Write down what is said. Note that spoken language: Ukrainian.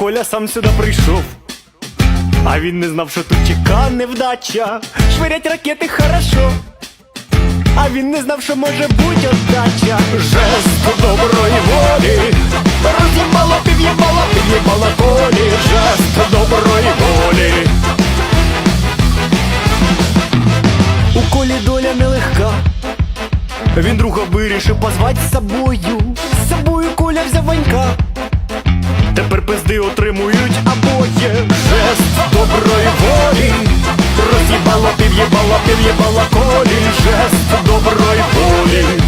Коля сам сюди прийшов. А він не знав, що тут чека невдача. Швирять ракети хорошо. А він не знав, що може бути отдача. Жест доброї волі. Роз'їбало, пів'єбало, пів'єбало колі. Жест доброї волі. У колі доля нелегка. Він друга вирішив позвать з собою. Пизди отримують обоє Жест доброї волі. Роз'їбала, пів'єбало, пів'єбало колі. Жест доброї волі